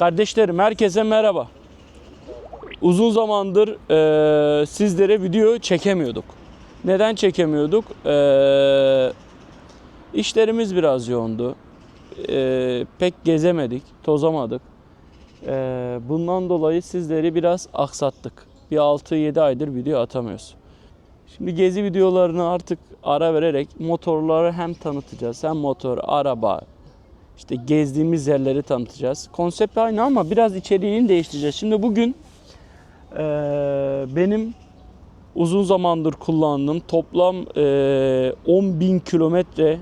Kardeşlerim herkese merhaba. Uzun zamandır eee, sizlere video çekemiyorduk. Neden çekemiyorduk? Eee işlerimiz biraz yoğundu. Eee, pek gezemedik, tozamadık. Eee, bundan dolayı sizleri biraz aksattık. Bir 6-7 aydır video atamıyoruz. Şimdi gezi videolarını artık ara vererek motorları hem tanıtacağız hem motor, araba, işte gezdiğimiz yerleri tanıtacağız. Konsept aynı ama biraz içeriğini değiştireceğiz. Şimdi bugün eee, benim uzun zamandır kullandığım toplam eee 10 bin kilometre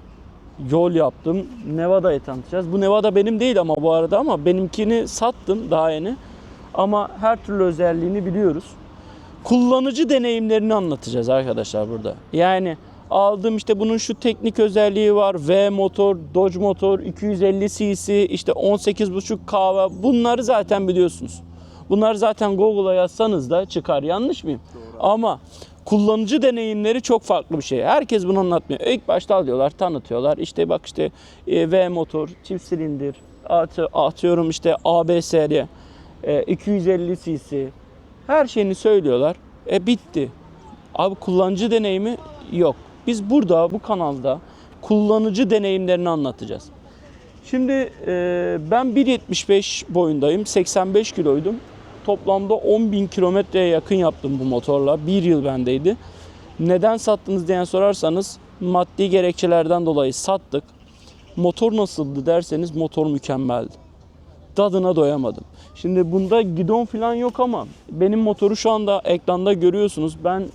yol yaptım. Nevada'yı tanıtacağız. Bu Nevada benim değil ama bu arada ama benimkini sattım daha yeni. Ama her türlü özelliğini biliyoruz. Kullanıcı deneyimlerini anlatacağız arkadaşlar burada. Yani aldım işte bunun şu teknik özelliği var. V motor, Dodge motor, 250 cc, işte 18.5 kahve. Bunları zaten biliyorsunuz. Bunlar zaten Google'a yazsanız da çıkar. Yanlış mıyım? Ama kullanıcı deneyimleri çok farklı bir şey. Herkes bunu anlatmıyor. İlk başta alıyorlar, tanıtıyorlar. İşte bak işte e, V motor, çift silindir, atı- atıyorum işte ABS'li, e, 250 cc. Her şeyini söylüyorlar. E bitti. Abi kullanıcı deneyimi yok. Biz burada bu kanalda kullanıcı deneyimlerini anlatacağız. Şimdi e, ben 1.75 boyundayım. 85 kiloydum. Toplamda 10.000 kilometreye yakın yaptım bu motorla. Bir yıl bendeydi. Neden sattınız diye sorarsanız maddi gerekçelerden dolayı sattık. Motor nasıldı derseniz motor mükemmeldi. Tadına doyamadım. Şimdi bunda gidon falan yok ama benim motoru şu anda ekranda görüyorsunuz. Ben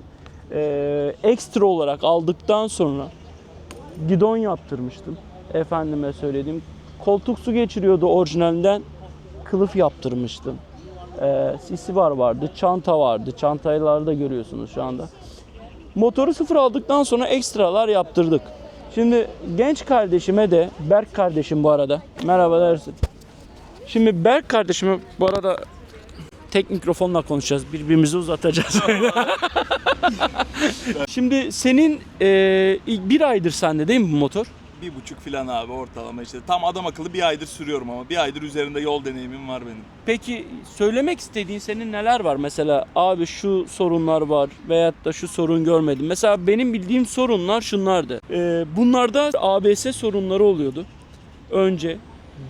e, ekstra olarak aldıktan sonra gidon yaptırmıştım. Efendime söylediğim. Koltuk su geçiriyordu orijinalinden. Kılıf yaptırmıştım. E, sisi var vardı, çanta vardı. Çantaları da görüyorsunuz şu anda. Motoru sıfır aldıktan sonra ekstralar yaptırdık. Şimdi genç kardeşime de, Berk kardeşim bu arada. Merhaba dersin. Şimdi Berk kardeşime bu arada tek mikrofonla konuşacağız. Birbirimizi uzatacağız. Şimdi senin e, ilk bir aydır sende değil mi bu motor? Bir buçuk filan abi ortalama işte. Tam adam akıllı bir aydır sürüyorum ama bir aydır üzerinde yol deneyimim var benim. Peki söylemek istediğin senin neler var? Mesela abi şu sorunlar var veyahut da şu sorun görmedim. Mesela benim bildiğim sorunlar şunlardı. Ee, bunlarda ABS sorunları oluyordu. Önce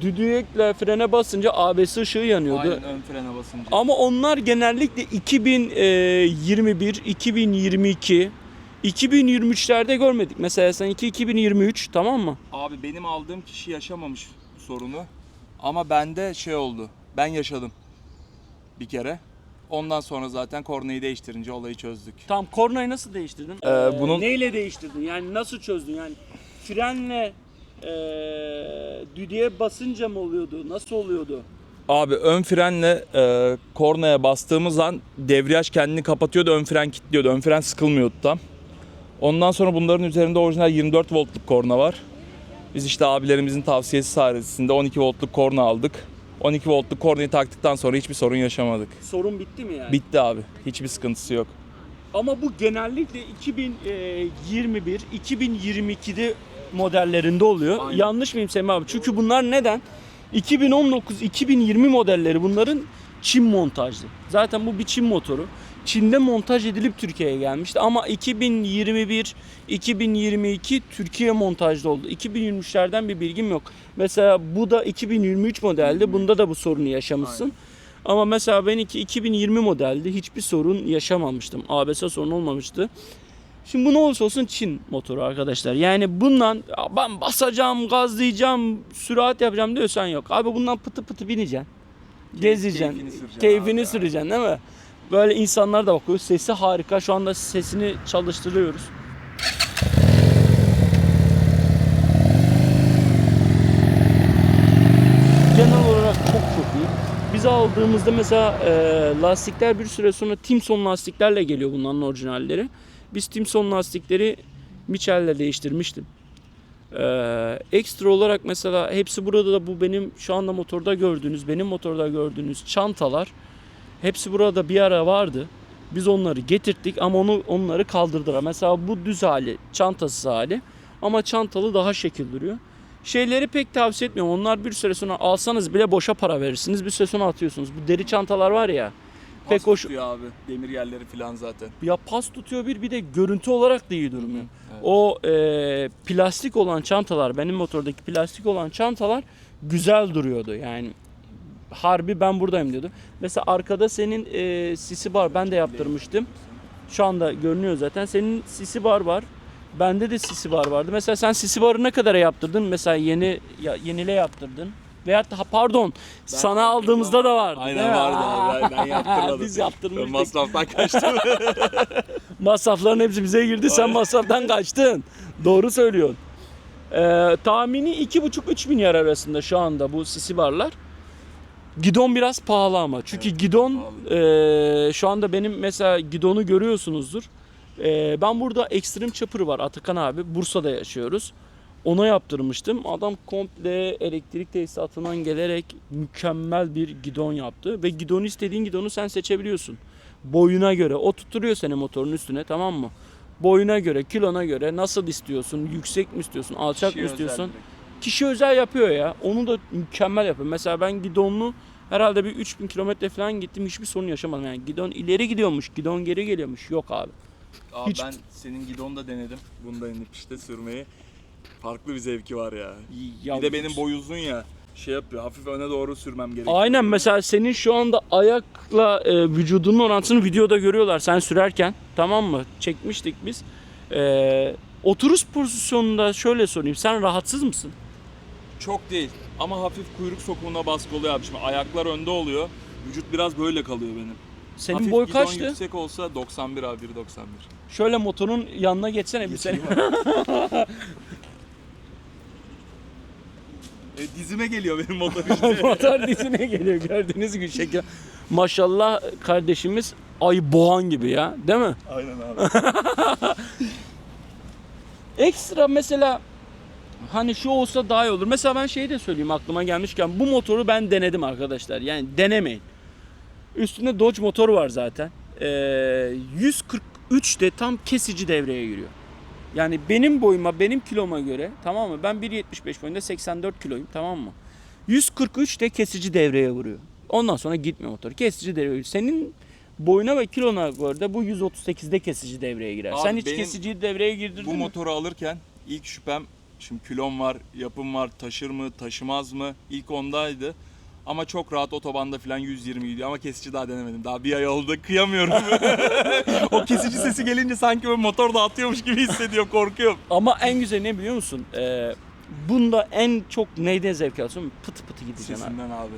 düdüğekle frene basınca ABS ışığı yanıyordu. Aynen ön frene basınca. Ama onlar genellikle 2021, 2022, 2023'lerde görmedik. Mesela sen 2023 tamam mı? Abi benim aldığım kişi yaşamamış sorunu. Ama bende şey oldu. Ben yaşadım. Bir kere. Ondan sonra zaten kornayı değiştirince olayı çözdük. Tam kornayı nasıl değiştirdin? Ee, bunun- neyle değiştirdin? Yani nasıl çözdün? Yani frenle ee, düdüğe basınca mı oluyordu? Nasıl oluyordu? Abi ön frenle e, kornaya bastığımız an debriyaj kendini kapatıyordu, ön fren kilitliyordu. Ön fren sıkılmıyordu tam. Ondan sonra bunların üzerinde orijinal 24 voltluk korna var. Biz işte abilerimizin tavsiyesi sayesinde 12 voltluk korna aldık. 12 voltluk kornayı taktıktan sonra hiçbir sorun yaşamadık. Sorun bitti mi yani? Bitti abi. Hiçbir sıkıntısı yok. Ama bu genellikle 2021, 2022'de modellerinde oluyor. Aynen. Yanlış mıyım Semih abi? Çünkü bunlar neden? 2019, 2020 modelleri bunların Çin montajlı. Zaten bu bir Çin motoru. Çin'de montaj edilip Türkiye'ye gelmişti ama 2021, 2022 Türkiye montajlı oldu. 2023'lerden bir bilgim yok. Mesela bu da 2023 modeldi. Bunda da bu sorunu yaşamışsın. Ama mesela benimki 2020 modeldi. Hiçbir sorun yaşamamıştım. ABS sorunu olmamıştı. Şimdi bu ne olursa olsun Çin motoru arkadaşlar. Yani bundan "Ya ben basacağım, gazlayacağım, sürat yapacağım diyorsan yok. Abi bundan pıtı pıtı bineceksin. Gezeceksin. keyfini süreceksin Keyfini süreceksin değil mi? Böyle insanlar da bakıyor. Sesi harika. Şu anda sesini çalıştırıyoruz. Genel olarak çok çok iyi. Biz aldığımızda mesela e, lastikler bir süre sonra Timson lastiklerle geliyor bunların orijinalleri. Biz Timson lastikleri Michel'le değiştirmiştim. Ee, ekstra olarak mesela hepsi burada da bu benim şu anda motorda gördüğünüz, benim motorda gördüğünüz çantalar hepsi burada bir ara vardı. Biz onları getirttik ama onu onları kaldırdılar. Mesela bu düz hali, çantasız hali ama çantalı daha şekil duruyor. şeyleri pek tavsiye etmiyorum. Onlar bir süre sonra alsanız bile boşa para verirsiniz. Bir süre sonra atıyorsunuz. Bu deri çantalar var ya. Pek Pas hoş. tutuyor abi. Demir yerleri falan zaten. Ya pas tutuyor bir bir de görüntü olarak da iyi durmuyor. Evet. O e, plastik olan çantalar, benim motordaki plastik olan çantalar güzel duruyordu. Yani harbi ben buradayım diyordu. Mesela arkada senin e, sisi bar ben de yaptırmıştım. Şu anda görünüyor zaten. Senin sisi bar var. Bende de sisi bar vardı. Mesela sen sisi barı ne kadara yaptırdın? Mesela yeni ya, yenile yaptırdın. Veyahut da pardon sana aldığımızda da vardı. Aynen vardı abi. Ben- ben yaptırmadım. Biz Ben yaptırmıştık. masraftan kaçtım. Masrafların hepsi bize girdi. Sen masraftan kaçtın. Doğru söylüyorsun. Ee, tahmini 2,5-3 milyar arasında şu anda bu sisi barlar. Gidon biraz pahalı ama. Çünkü gidon e, şu anda benim mesela gidonu görüyorsunuzdur. E, ben burada Extreme Chopper var Atakan abi. Bursa'da yaşıyoruz. Ona yaptırmıştım. Adam komple elektrik tesisatından gelerek mükemmel bir gidon yaptı. Ve gidonu istediğin gidonu sen seçebiliyorsun. Boyuna göre. O tutturuyor seni motorun üstüne tamam mı? Boyuna göre, kilona göre nasıl istiyorsun? Yüksek mi istiyorsun? Alçak mı istiyorsun? Kişi özel yapıyor ya. Onu da mükemmel yapıyor. Mesela ben gidonlu herhalde bir 3000 kilometre falan gittim. Hiçbir sorun yaşamadım. Yani gidon ileri gidiyormuş, gidon geri geliyormuş. Yok abi. Abi Hiç- ben senin gidonu da denedim. Bunda inip işte sürmeyi. Farklı bir zevki var ya. Ya bir de benim boy uzun ya. Şey yapıyor. Hafif öne doğru sürmem gerekiyor. Aynen mesela senin şu anda ayakla e, vücudunun orantısını videoda görüyorlar sen sürerken tamam mı? Çekmiştik biz. E, oturuş pozisyonunda şöyle sorayım sen rahatsız mısın? Çok değil. Ama hafif kuyruk sokumuna baskı oluyor abi. Şimdi ayaklar önde oluyor. Vücut biraz böyle kalıyor benim. Senin hafif boy kaçtı? yüksek olsa 91 abi 1.91. Şöyle motorun yanına geçsene bir seni. E, dizime geliyor benim motor işte. Motor dizine geliyor gördüğünüz gibi şekil. Maşallah kardeşimiz ay boğan gibi ya değil mi? Aynen abi. Ekstra mesela hani şu olsa daha iyi olur. Mesela ben şeyi de söyleyeyim aklıma gelmişken bu motoru ben denedim arkadaşlar. Yani denemeyin. Üstünde Dodge motor var zaten. Ee, 143'te tam kesici devreye giriyor. Yani benim boyuma, benim kiloma göre tamam mı? Ben 1.75 boyunda 84 kiloyum tamam mı? 143'te kesici devreye vuruyor. Ondan sonra gitmiyor motor. Kesici devreye giriyor. Senin boyuna ve kilona göre de bu 138'de kesici devreye girer. Abi Sen hiç benim kesici devreye girdirdin Bu mi? motoru alırken ilk şüphem şimdi kilom var, yapım var, taşır mı, taşımaz mı? İlk ondaydı. Ama çok rahat otobanda falan 120 gidiyor ama kesici daha denemedim. Daha bir ay oldu kıyamıyorum. o kesici sesi gelince sanki böyle motor da atıyormuş gibi hissediyorum korkuyorum. Ama en güzel ne biliyor musun? Ee, bunda en çok neyden zevk alıyorsun? Pıtı pıtı gideceksin abi. Sesinden abi.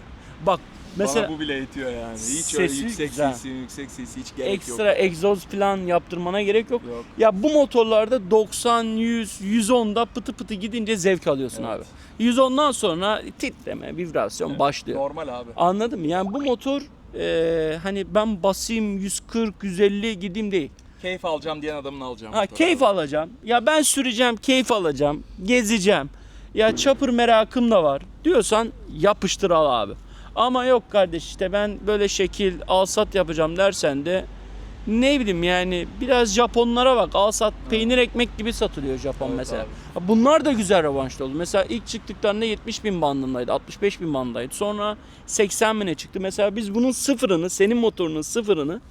Bak mesela Bana bu bile yetiyor yani. Hiç öyle Sesi yüksek güzel. sesi, yüksek sesi hiç gerek ekstra yok. egzoz falan yaptırmana gerek yok. Yok. Ya bu motorlarda 90, 100, 110'da pıtı pıtı gidince zevk alıyorsun Evet. abi. 110'dan sonra titreme, vibrasyon Evet, başlıyor. Normal abi. Anladın mı? Yani bu motor e, hani ben basayım 140, 150 gideyim değil. Keyif alacağım diyen adamın alacağım. Ha motoru keyif abi. alacağım. Ya ben süreceğim, keyif alacağım, gezeceğim. Ya chopper merakım da var diyorsan yapıştır al abi. Ama yok kardeş işte ben böyle şekil alsat yapacağım dersen de ne bileyim yani biraz Japonlara bak alsat peynir ekmek gibi satılıyor Japon Evet mesela. Bunlar da güzel revanşlı oldu. Mesela ilk çıktıklarında 70 bin bandındaydı, 65 bin bandındaydı. Sonra 80 bine çıktı. Mesela biz bunun sıfırını, senin motorunun sıfırını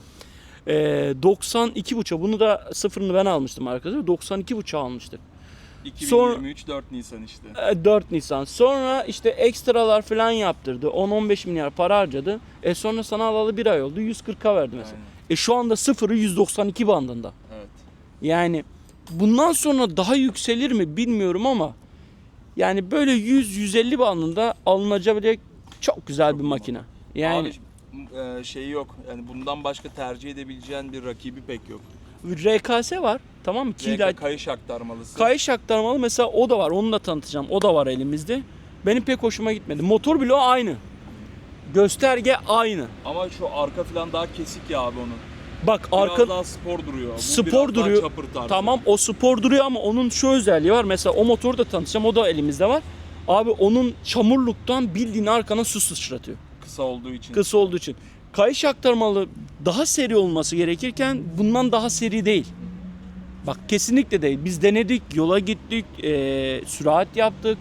e, 92 buçuk. Bunu da sıfırını ben almıştım arkadaşlar. 92 buçuk almıştık. 2023 4 Nisan işte. E, 4 Nisan. Sonra işte ekstralar falan yaptırdı. 10-15 milyar para harcadı. E sonra sana alalı bir ay oldu. 140'a verdi mesela. Aynen. E şu anda sıfırı 192 bandında. Evet. Yani bundan sonra daha yükselir mi bilmiyorum ama yani böyle 100-150 bandında alınabilecek çok güzel bir iyi makine. Yani Abi e, şey yok. Yani bundan başka tercih edebileceğin bir rakibi pek yok. RKS var. Tamam mı? RK kayış aktarmalısı. Kayış aktarmalı mesela o da var. Onu da tanıtacağım. O da var elimizde. Benim pek hoşuma gitmedi. Motor bile aynı. Gösterge aynı. Ama şu arka falan daha kesik ya abi onun. Bak Biraz arka daha spor duruyor. Bu Spor duruyor. Tamam o spor duruyor ama onun şu özelliği var. Mesela o motoru da tanıtacağım. O da elimizde var. Abi onun çamurluktan bildiğin arkana su sıçratıyor. Kısa olduğu için. Kısa olduğu için. Kayış aktarmalı daha seri olması gerekirken bundan daha seri değil. Bak kesinlikle değil. Biz denedik, yola gittik, eee, sürat yaptık.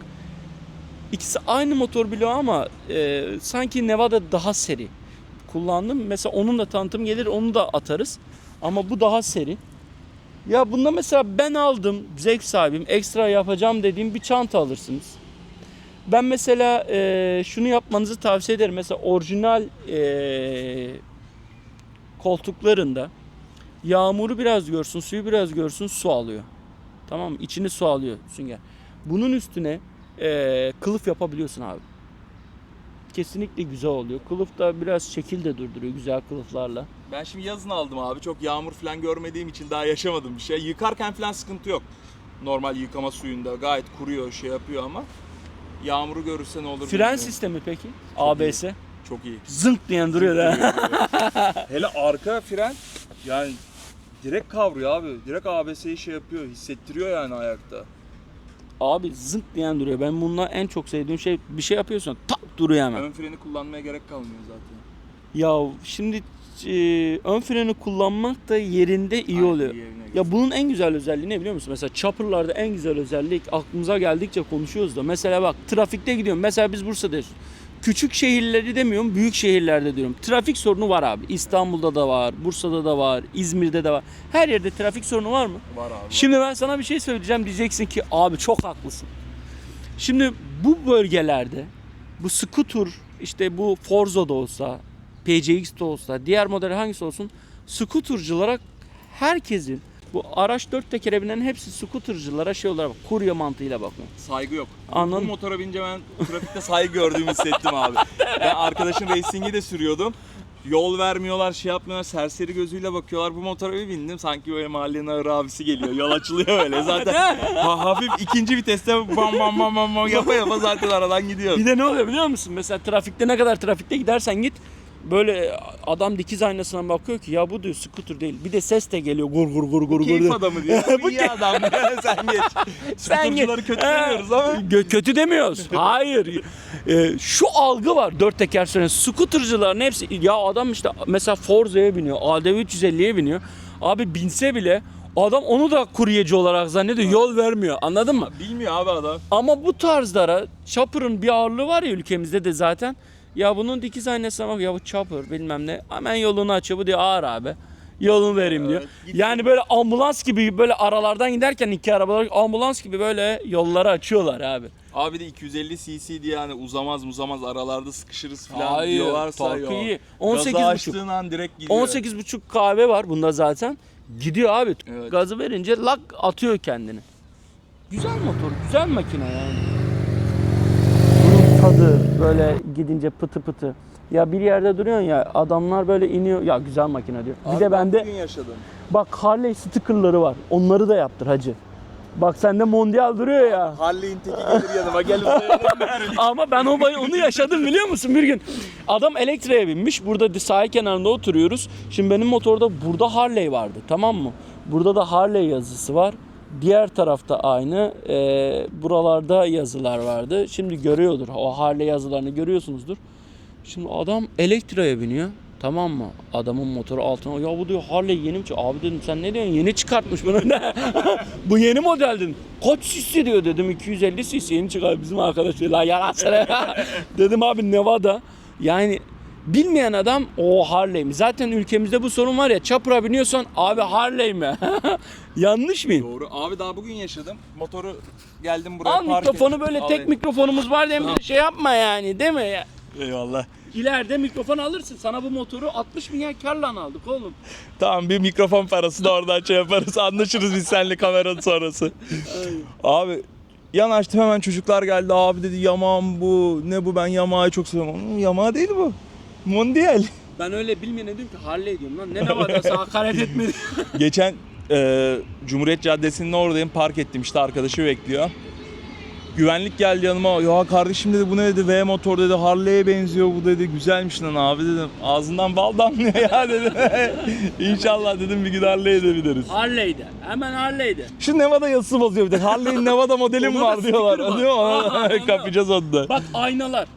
İkisi aynı motor bloğu ama e, sanki Nevada daha seri. Kullandım. Mesela onun da tanıtım gelir onu da atarız. Ama bu daha seri. Ya bunda mesela ben aldım zevk sahibim ekstra yapacağım dediğim bir çanta alırsınız. Ben mesela e, şunu yapmanızı tavsiye ederim. Mesela orijinal e, koltuklarında yağmuru biraz görsün, suyu biraz görsün su alıyor. Tamam mı? İçini su alıyor sünger. Bunun üstüne e, kılıf yapabiliyorsun abi. Kesinlikle güzel oluyor. Kılıf da biraz şekil de durduruyor güzel kılıflarla. Ben şimdi yazın aldım abi. Çok yağmur falan görmediğim için daha yaşamadım bir şey. Yıkarken falan sıkıntı yok. Normal yıkama suyunda gayet kuruyor, şey yapıyor ama yağmuru görürse ne olur Fren bilmiyorum. sistemi peki? ABS. çok iyi. Zınk diyen duruyor da. Hele arka fren yani direkt kavruyor abi. Direkt ABS'yi şey yapıyor, hissettiriyor yani ayakta. Abi zınk diyen duruyor. Ben bununla en çok sevdiğim şey bir şey yapıyorsun tak duruyor hemen. Ön freni kullanmaya gerek kalmıyor zaten. Ya şimdi e, ön freni kullanmak da yerinde iyi Aynen, oluyor. Ya bunun en güzel özelliği ne biliyor musun? Mesela chopper'larda en güzel özellik aklımıza geldikçe konuşuyoruz da. Mesela bak trafikte gidiyorum. Mesela biz Bursa'dayız. Küçük şehirleri demiyorum, büyük şehirlerde diyorum. Trafik sorunu var abi. İstanbul'da da var, Bursa'da da var, İzmir'de de var. Her yerde trafik sorunu var mı? Var abi. Şimdi ben sana bir şey söyleyeceğim diyeceksin ki abi çok haklısın. Şimdi bu bölgelerde bu scooter işte bu Forza'da olsa, PCX de olsa, diğer model hangisi olsun scootercılara herkesin bu araç dört tekere binen hepsi scootercılara şey olarak kurye mantığıyla bakıyor. Saygı yok. Anladım. Bu motora binince ben trafikte saygı gördüğümü hissettim abi. Ben arkadaşın racing'i de sürüyordum. Yol vermiyorlar, şey yapmıyorlar, serseri gözüyle bakıyorlar. Bu motora bir bindim sanki böyle mahallenin ağır abisi geliyor. Yol açılıyor öyle. Zaten ha- hafif ikinci viteste bam bam bam bam bam yapa yapa zaten aradan gidiyor. Bir de ne oluyor biliyor musun? Mesela trafikte ne kadar trafikte gidersen git böyle adam dikiz aynasına bakıyor ki ya bu diyor scooter değil. Bir de ses de geliyor gur gur gur gur gur. Keyif diyor. adamı diyor. Bu iyi adam. Sen geç. Sen Scootercıları kötü demiyoruz ama. Gö- kötü demiyoruz. Hayır. Ee, şu algı var dört teker süreni. Scootercıların hepsi ya adam işte mesela Forza'ya biniyor. ADV 350'ye biniyor. Abi binse bile adam onu da kuryeci olarak zannediyor. Yol vermiyor. Anladın mı? Bilmiyor abi adam. Ama bu tarzlara chopper'ın bir ağırlığı var ya ülkemizde de zaten. Ya bunun dikiz aynasına bak ya bu chopper bilmem ne. Hemen yolunu açıyor bu diyor ağır abi. Yolunu vereyim diyor. Evet. Yani böyle ambulans gibi böyle aralardan giderken iki arabalar ambulans gibi böyle yolları açıyorlar abi. Abi de 250 cc diye yani uzamaz uzamaz aralarda sıkışırız falan Hayır, diyorlarsa yok. iyi. Gazı 18,5. açtığın an direkt gidiyor. 18,5 kahve var bunda zaten. Gidiyor abi. Evet. Gazı verince lak atıyor kendini. Güzel motor, güzel makine yani. Bunun tadı böyle gidince pıtı pıtı. Ya bir yerde duruyorsun ya adamlar böyle iniyor. Ya güzel makine diyor. Bir Abi de ben bende bugün yaşadım. bak Harley stickerları var. Onları da yaptır hacı. Bak sende mondial duruyor ya. Harley'in teki gelir yanıma gel uzayalım Ama ben o onu yaşadım biliyor musun bir gün. Adam elektriğe binmiş. Burada sahil kenarında oturuyoruz. Şimdi benim motorda burada Harley vardı tamam mı? Burada da Harley yazısı var. Diğer tarafta aynı. Ee, buralarda yazılar vardı. Şimdi görüyordur. O Harley yazılarını görüyorsunuzdur. Şimdi adam elektriğe biniyor. Tamam mı? Adamın motoru altına. Ya bu diyor Harley yeni mi? çık-" Abi dedim sen ne diyorsun? Yeni çıkartmış bunu. Bu yeni model dedim. Kaç cc diyor dedim. 250 cc yeni çıkar bizim arkadaş. La yalan söyle. dedim abi Nevada. Yani bilmeyen adam o Harley mi? Zaten ülkemizde bu sorun var ya. Çapura biniyorsan abi Harley mi? Yanlış mıyım? Doğru. Abi daha bugün yaşadım. Motoru geldim buraya Al park mikrofonu ettim. böyle Al tek et. mikrofonumuz var diye bir şey yapma yani değil mi? Ya? Eyvallah. İleride mikrofon alırsın. Sana bu motoru 60 milyar karla aldık oğlum. Tamam bir mikrofon parası da oradan şey yaparız. Anlaşırız biz seninle kameranın sonrası. Abi yanaştım hemen çocuklar geldi. Abi dedi Yaman bu. Ne bu ben Yamaha'yı çok seviyorum. "Hmm, Yamaha değil bu. Mondial. Ben öyle bilmeyene diyorum ki Harley diyorum lan. Ne Nevada'sı hakaret etmedi. Geçen e, Cumhuriyet Caddesi'nin oradayım. Park ettim işte arkadaşı bekliyor. Güvenlik geldi yanıma. Ya kardeşim dedi bu ne dedi V motor dedi Harley'e benziyor bu dedi. Güzelmiş lan abi dedim. Ağzından bal damlıyor ya dedim. İnşallah dedim bir gün Harley'e de bineriz. Harley'de. Hemen Harley'de. Şu Nevada yazısı bozuyor bir de. Harley'in Nevada modeli mi Onda da var diyorlar. var. Değil mi? Onda. Kapacağız onu da. Bak aynalar.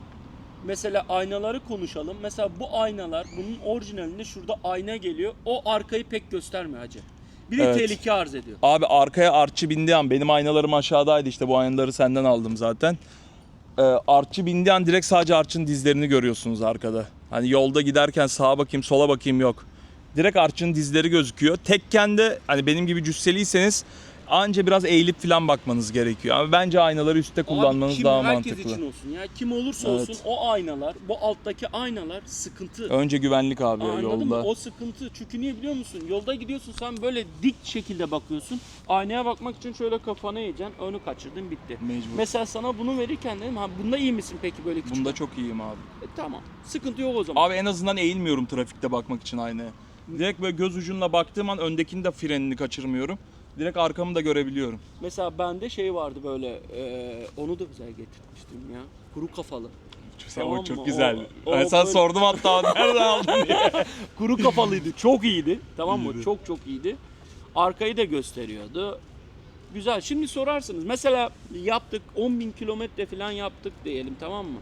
Mesela aynaları konuşalım. Mesela bu aynalar bunun orijinalinde şurada ayna geliyor. O arkayı pek göstermiyor hacı. Bir de Evet. tehlike arz ediyor. Abi arkaya artçı bindi an. Benim aynalarım aşağıdaydı işte bu aynaları senden aldım zaten. e, artçı bindiği an direkt sadece artçının dizlerini görüyorsunuz arkada. Hani yolda giderken sağa bakayım sola bakayım yok. Direkt artçının dizleri gözüküyor. Tekken de hani benim gibi cüsseliyseniz anca biraz eğilip falan bakmanız gerekiyor. Ama bence aynaları üstte kullanmanız kim, daha herkes mantıklı. için olsun ya. Kim olursa Evet. olsun o aynalar, bu alttaki aynalar sıkıntı. Önce güvenlik abi Anladın yolda. mı? O sıkıntı. Çünkü niye biliyor musun? Yolda gidiyorsun sen böyle dik şekilde bakıyorsun. Aynaya bakmak için şöyle kafanı eğeceksin. Önü kaçırdın bitti. Mecbur. Mesela sana bunu verirken dedim ha bunda iyi misin peki böyle küçük? Bunda çok iyiyim abi. E, tamam. Sıkıntı yok o zaman. Abi en azından eğilmiyorum trafikte bakmak için aynaya. Direkt böyle göz ucunla baktığım an öndekinin de frenini kaçırmıyorum. Direkt arkamı da görebiliyorum. Mesela bende şey vardı böyle e, onu da güzel getirmiştim ya. Kuru kafalı. Tamam o mı? çok O- güzel. o ben sana böyle- sordum hatta nereden aldın diye. Kuru kafalıydı. Çok iyiydi. Tamam mı? İyiydi. Çok çok iyiydi. Arkayı da gösteriyordu. Güzel. Şimdi sorarsınız. Mesela yaptık 10.000 kilometre falan yaptık diyelim tamam mı?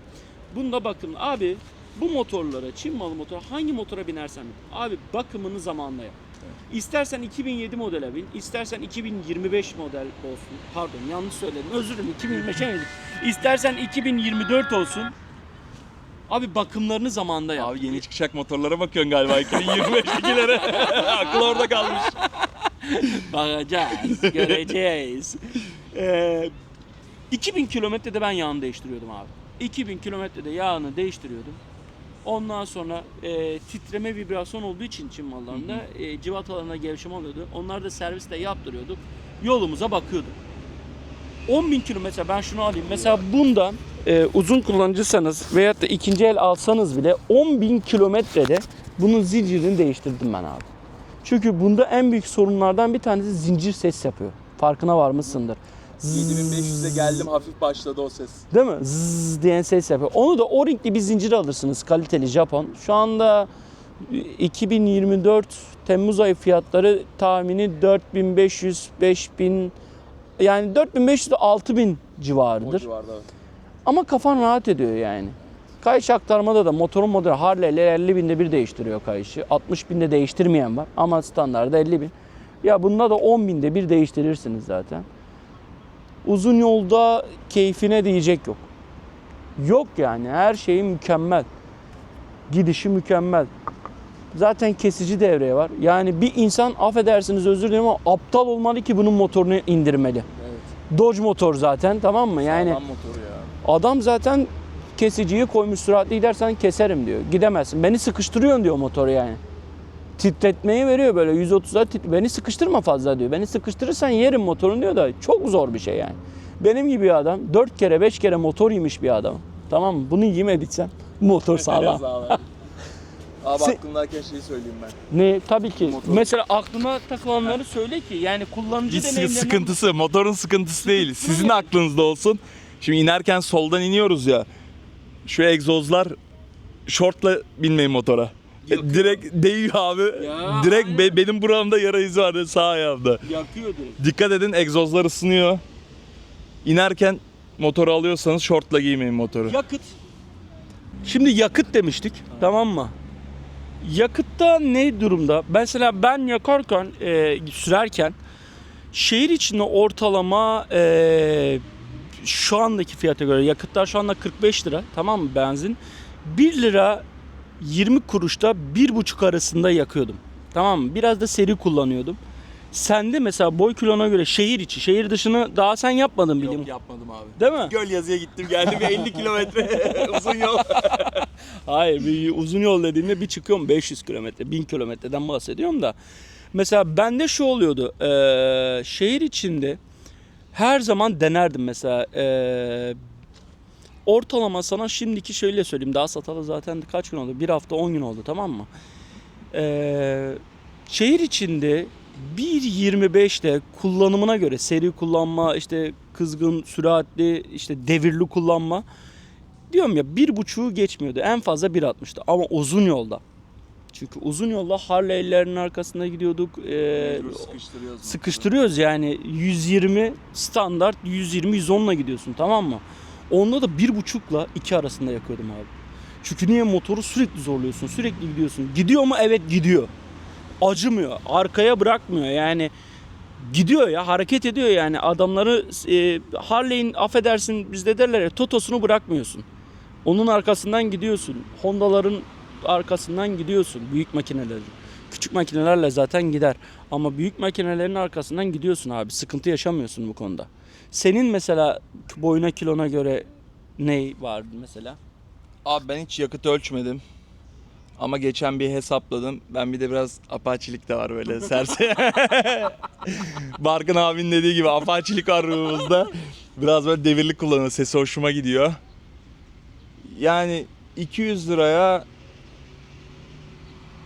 Bunda bakın abi bu motorlara Çin malı motor hangi motora binersen bin, abi bakımını zamanla yap. İstersen 2007 modele bin, istersen 2025 model olsun. Pardon yanlış söyledim. Özür dilerim. 2025'e miydi? İstersen 2024 olsun. Abi bakımlarını zamanında yap. Abi yeni çıkacak motorlara bakıyorsun galiba 2025'likilere. Akıl orada kalmış. Bakacağız, göreceğiz. Ee, 2000 kilometrede ben yağını değiştiriyordum abi. 2000 kilometrede yağını değiştiriyordum. Ondan sonra e, titreme vibrasyon olduğu için Çin mallarında e, civatalarına gevşeme oluyordu. Onlar da serviste yaptırıyorduk. Yolumuza bakıyorduk. 10.000 kilometre ben şunu alayım. Mesela bundan e, uzun kullanıcıysanız veyahut da ikinci el alsanız bile 10.000 kilometrede bunun zincirini değiştirdim ben abi. Çünkü bunda en büyük sorunlardan bir tanesi zincir ses yapıyor. Farkına varmışsındır. Zzz, 7500'e geldim hafif başladı o ses. Değil mi? Zzz diyen ses yapıyor. Onu da O-ringli bir zincir alırsınız kaliteli Japon. Şu anda 2024 Temmuz ayı fiyatları tahmini 4500 5000 yani 4500 ile 6000 civarıdır. civarda. Ama kafan rahat ediyor yani. Kayış aktarmada da motorun modeli Harley'ler 50 binde bir değiştiriyor kayışı. 60 binde değiştirmeyen var ama standartta 50 bin. Ya bunda da 10 binde bir değiştirirsiniz zaten. Uzun yolda keyfine diyecek yok. Yok yani her şeyi mükemmel. Gidişi mükemmel. Zaten kesici devreye var. Yani bir insan affedersiniz özür dilerim ama aptal olmalı ki bunun motorunu indirmeli. Evet. Dodge motor zaten tamam mı? Yani Sağlam motoru ya. Adam zaten kesiciyi koymuş süratli gidersen keserim diyor. Gidemezsin. Beni sıkıştırıyorsun diyor motoru yani. Titretmeyi veriyor böyle 130'a tit beni sıkıştırma fazla diyor. Beni sıkıştırırsan yerim motorun diyor da çok zor bir şey yani. Benim gibi bir adam 4 kere 5 kere motor yemiş bir adam. Tamam mı? Bunu yemediysen motor sağlam. abi. Abi Se- aklımdayken şeyi söyleyeyim ben. ne tabii ki. Motor. Mesela aklıma takılanları söyle ki yani kullanıcı Hiç deneyimlerinden sıkıntısı, motorun sıkıntısı değil. Sizin aklınızda olsun. Şimdi inerken soldan iniyoruz ya. Şu egzozlar şortla binmeyin motora. E, Yakıyor. Direkt değiyor abi. Ya, Direkt be- benim buramda yara izi var sağ ayağımda. yakıyor direkt. Dikkat edin egzozlar ısınıyor. İnerken motoru alıyorsanız şortla giymeyin motoru. Yakıt. Şimdi yakıt demiştik. Tamam mı? Yakıtta ne durumda? Mesela ben yakarken, e, sürerken şehir içinde ortalama e, şu andaki fiyata göre yakıtlar şu anda 45 lira tamam mı benzin? 1 lira 20 kuruşta 1,5 arasında yakıyordum. Tamam mı? Biraz da seri kullanıyordum. Sende mesela boy kilona göre şehir içi, şehir dışını daha sen yapmadın bildiğim. Yok yapmadım abi. Değil mi? Göl yazıya gittim geldim 50 kilometre uzun yol. Hayır bir uzun yol dediğimde bir çıkıyorum 500 kilometre 1000 kilometreden bahsediyorum da. Mesela bende şu oluyordu eee, şehir içinde her zaman denerdim mesela eee, ortalama sana şimdiki şöyle söyleyeyim daha satalı zaten kaç gün oldu bir hafta 10 gün oldu tamam mı? Eee, şehir içinde 1.25'te kullanımına göre seri kullanma işte kızgın süratli işte devirli kullanma diyorum ya bir buçuğu geçmiyordu. En fazla 1.60'tı ama uzun yolda. Çünkü uzun yolda Harley'lerin arkasında gidiyorduk. Ee, sıkıştırıyoruz. sıkıştırıyoruz yani 120 standart 120 110'la gidiyorsun tamam mı? Onda da bir buçukla iki arasında yakıyordum abi. Çünkü niye motoru sürekli zorluyorsun sürekli gidiyorsun. Gidiyor mu? Evet gidiyor. Acımıyor. Arkaya bırakmıyor yani. gidiyor ya hareket ediyor yani adamları e, Harley'in affedersin bizde derler ya totosunu bırakmıyorsun. Onun arkasından gidiyorsun. Honda'ların arkasından gidiyorsun büyük makinelerin. Küçük makinelerle zaten gider. Ama büyük makinelerin arkasından gidiyorsun abi. Sıkıntı yaşamıyorsun bu konuda. Senin mesela boyuna kilona göre ne vardı mesela? Abi ben hiç yakıt ölçmedim. Ama geçen bir hesapladım. Ben bir de biraz apaçilik de var böyle serse. Barkın abinin dediği gibi apaçilik var ruhumuzda. Biraz böyle devirli kullanıyor. Sesi hoşuma gidiyor. Yani 200 liraya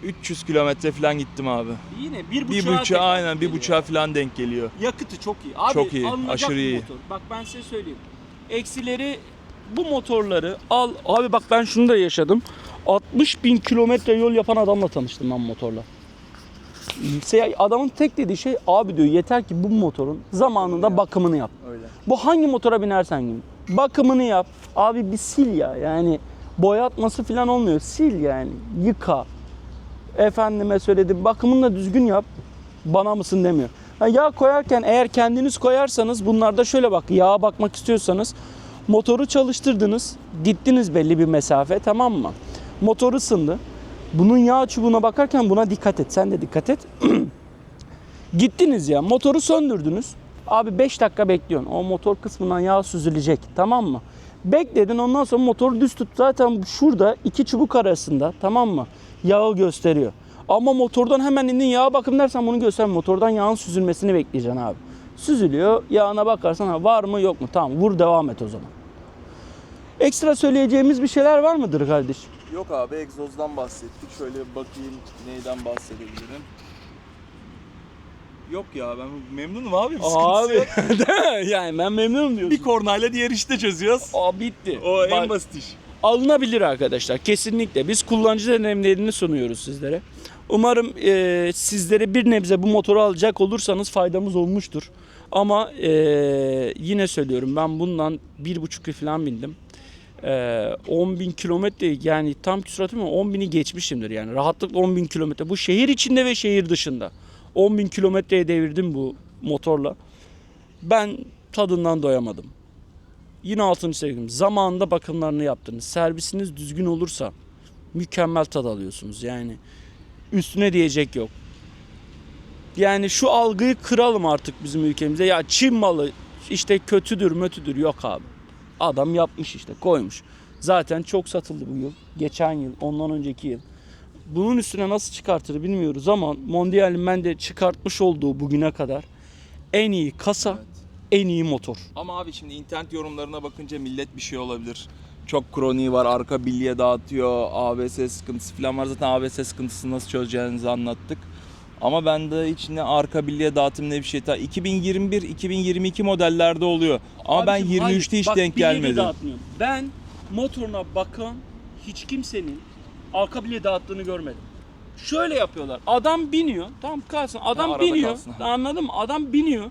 300 kilometre falan gittim abi. Yine bir Bir buçuğa aynen bir buçuğa falan denk geliyor. Yakıtı çok iyi. Abi Çok iyi, aşırı iyi. Motor. Bak ben size söyleyeyim. Eksileri bu motorları al. Abi bak ben şunu da yaşadım. 60 bin kilometre yol yapan adamla tanıştım ben motorla. Se- Adamın tek dediği şey abi diyor yeter ki bu motorun zamanında bakımını yap. Öyle. Bu hangi motora binersen bin. Bakımını yap. Abi bir sil ya yani boyatması falan olmuyor. Sil yani yıka. Efendime söyledim bakımını da düzgün yap. Bana mısın demiyor. Ha, yağ koyarken eğer kendiniz koyarsanız bunlarda şöyle bak yağa bakmak istiyorsanız motoru çalıştırdınız gittiniz belli bir mesafe tamam mı? Motor ısındı. Bunun yağ çubuğuna bakarken buna dikkat et. Sen de dikkat et. Gittiniz ya motoru söndürdünüz. Abi 5 dakika bekliyorsun. O motor kısmından yağ süzülecek tamam mı? Bekledin ondan sonra motoru düz tut. Zaten şurada iki çubuk arasında tamam mı? Yağı gösteriyor. Ama motordan hemen indin yağa bakım dersen bunu göster. Motordan yağın süzülmesini bekleyeceksin abi. Süzülüyor. Yağına bakarsan ha, var mı yok mu? Tamam vur devam et o zaman. Ekstra söyleyeceğimiz bir şeyler var mıdır kardeşim? Yok abi egzozdan bahsettik. Şöyle bakayım neyden bahsedebilirim. Yok ya ben memnunum abi. Bir sıkıntısı Abi yok. yani ben memnunum diyorsun. Bir kornayla diğer işte çözüyoruz. Aa, bitti. O en Bak- basit iş. Alınabilir arkadaşlar. Kesinlikle. Biz kullanıcı deneyimlerini sunuyoruz sizlere. Umarım e, sizlere bir nebze bu motoru alacak olursanız faydamız olmuştur. Ama e, yine söylüyorum ben bundan bir buçuk yıl falan bindim. E, 10 bin kilometre yani tam küsuratım ama 10 bini geçmişimdir yani rahatlıkla 10 bin kilometre. Bu şehir içinde ve şehir dışında. 10 bin kilometreye devirdim bu motorla. Ben tadından doyamadım. Yine altını çizdim. Zamanında bakımlarını yaptınız. Servisiniz düzgün olursa mükemmel tad alıyorsunuz. Yani üstüne diyecek yok. Yani şu algıyı kıralım artık bizim ülkemizde. Ya Çin malı işte kötüdür mötüdür yok abi. Adam yapmış işte koymuş. Zaten çok satıldı bu yıl. Geçen yıl, ondan önceki yıl. Bunun üstüne nasıl çıkartır bilmiyoruz ama Mondial'in bende çıkartmış olduğu bugüne kadar en iyi kasa, en iyi motor. Ama abi şimdi internet yorumlarına bakınca millet bir şey olabilir. Çok kroniği var, arka bilye dağıtıyor, ABS sıkıntısı falan var. Zaten ABS sıkıntısını nasıl çözeceğinizi anlattık. Ama bende hiç ne arka bilye dağıtım ne bir şey. Ta 2021-2022 modellerde oluyor. Ama ben Abicim, 23'te hayır. hiç Bak, denk de dağıtmıyorum. Ben motoruna bakan hiç kimsenin arka bilye dağıttığını görmedim. Şöyle yapıyorlar. Adam biniyor. Tamam kalsın. Adam arada biniyor. kalsın. Anladın mı? Adam biniyor.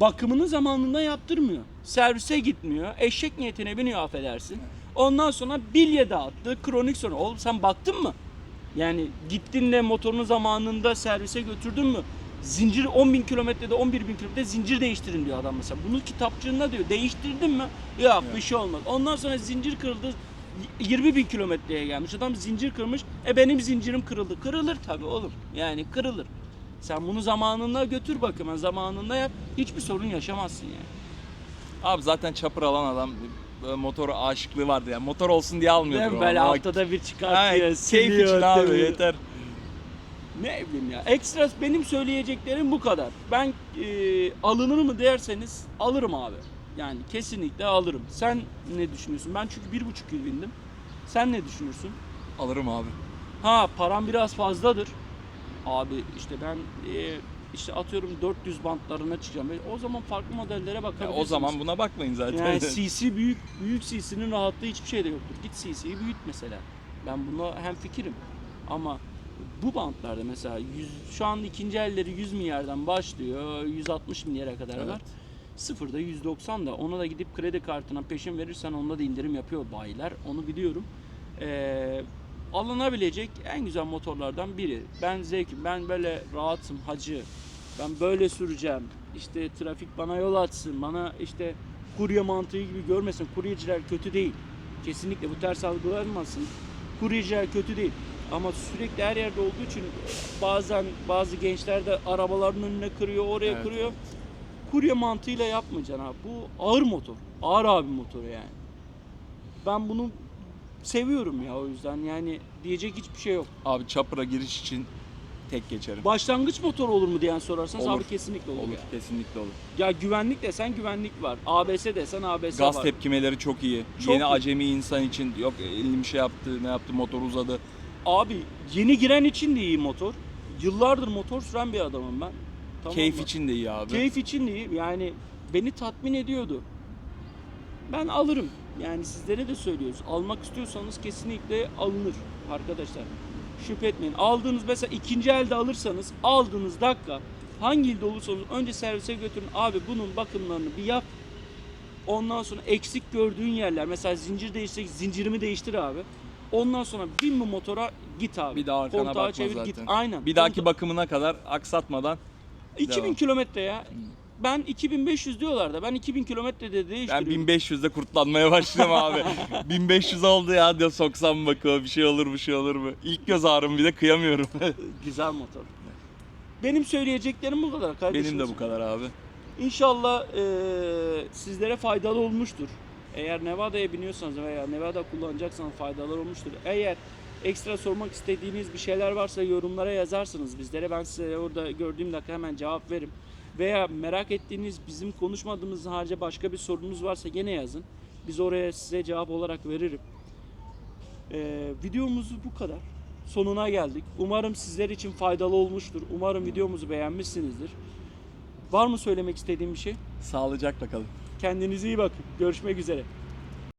Bakımını zamanında yaptırmıyor. Servise gitmiyor. Eşek niyetine biniyor affedersin. Ondan sonra bilye dağıttı. Kronik sorun. Oğlum sen baktın mı? Yani gittin de motorunu zamanında servise götürdün mü? Zincir 10 bin kilometrede 11 bin kilometrede zincir değiştirin diyor adam mesela. Bunu kitapçığında diyor. Değiştirdin mi? Yok bir şey olmaz. Ondan sonra zincir kırıldı. 20 bin kilometreye gelmiş. Adam zincir kırmış. E benim zincirim kırıldı. Kırılır tabii oğlum. Yani kırılır. Sen bunu zamanında götür bakıma. Zamanında yap. Hiçbir sorun yaşamazsın yani. Abi zaten çapır alan adam böyle motora aşıklığı vardı yani. Motor olsun diye almıyordur. Değil mi? o. Böyle Ama haftada bir ha, çıkartıyor. keyif siliyor, için abi dövüyor. yeter. Ne bileyim ya. Ekstra benim söyleyeceklerim bu kadar. Ben e, alınır mı derseniz alırım abi. Yani kesinlikle alırım. Sen ne düşünüyorsun? Ben çünkü bir buçuk yıl bindim. Sen ne düşünürsün? Alırım abi. Ha param biraz fazladır. Abi işte ben e, işte atıyorum 400 bantlarına çıkacağım. E, O zaman farklı modellere Ya bakabilirsiniz. o zaman buna bakmayın zaten. Yani CC büyük büyük CC'nin rahatlığı hiçbir şeyde yoktur. Git CC'yi büyüt mesela. Ben buna hem fikirim. Ama bu bantlarda mesela 100, şu an ikinci elleri 100 milyardan başlıyor. 160 milyara kadar Evet. var. Sıfırda 190 da ona da gidip kredi kartına peşin verirsen onda da indirim yapıyor bayiler. Onu biliyorum. Ee, alınabilecek en güzel motorlardan biri. Ben zevkim. Ben böyle rahatım hacı. Ben böyle süreceğim. İşte trafik bana yol açsın. Bana işte kurye mantığı gibi görmesin. Kuryeciler kötü değil. Kesinlikle bu ters algılanmasın. Kuryeciler kötü değil. Ama sürekli her yerde olduğu için bazen bazı gençler de arabaların önüne kırıyor, oraya Evet, kırıyor. Kurye mantığıyla yapmayacaksın abi. Bu ağır motor. Ağır abi motoru yani. Ben bunu seviyorum ya o yüzden. Yani diyecek hiçbir şey yok. Abi çapıra giriş için tek geçerim. Başlangıç motor olur mu diyen sorarsanız Olur. abi kesinlikle olur. Olur ya. kesinlikle olur. Ya güvenlik desen güvenlik var. ABS desen ABS Gaz var. tepkimeleri çok iyi. Çok Yeni iyi. acemi insan için yok bir şey yaptı, ne yaptı, motor uzadı. Abi yeni giren için de iyi motor. Yıllardır motor süren bir adamım ben. Tamam Keyif mı? için de iyi abi. Keyif için de iyi. Yani beni tatmin ediyordu. Ben alırım. Yani sizlere de söylüyoruz. Almak istiyorsanız kesinlikle alınır arkadaşlar. Şüphe etmeyin. Aldığınız mesela ikinci elde alırsanız aldığınız dakika hangi ilde olursanız önce servise götürün. Abi bunun bakımlarını bir yap. Ondan sonra eksik gördüğün yerler mesela zincir değiştirecek zincirimi değiştir abi. Ondan sonra bin bu motora git abi. Bir daha arkana Kontağı bakma çevir zaten. git. Aynen. Bir dahaki Konta- bakımına kadar aksatmadan 2000 Devam. kilometre ya. Ben 2500 diyorlar da ben 2000 kilometrede ben değiştiriyorum. 1500'de kurtlanmaya başladım abi. 1500 oldu ya diyor soksam bakıyor bir şey olur bir şey olur mu? İlk göz ağrım bir de kıyamıyorum. Güzel motor. Benim söyleyeceklerim bu kadar kardeşim. Benim de bu kadar abi. İnşallah eee, sizlere faydalı olmuştur. Eğer Nevada'ya biniyorsanız veya Nevada kullanacaksanız faydalı olmuştur. Eğer ekstra sormak istediğiniz bir şeyler varsa yorumlara yazarsınız bizlere. Ben size orada gördüğüm dakika hemen cevap veririm. Veya merak ettiğiniz bizim konuşmadığımız harici başka bir sorunuz varsa gene yazın. Biz oraya size cevap olarak veririm. Eee videomuz bu kadar. Sonuna geldik. Umarım sizler için faydalı olmuştur. Umarım videomuzu beğenmişsinizdir. Var mı söylemek istediğim bir şey? Sağlıcakla kalın. Kendinize iyi bakın. Görüşmek üzere.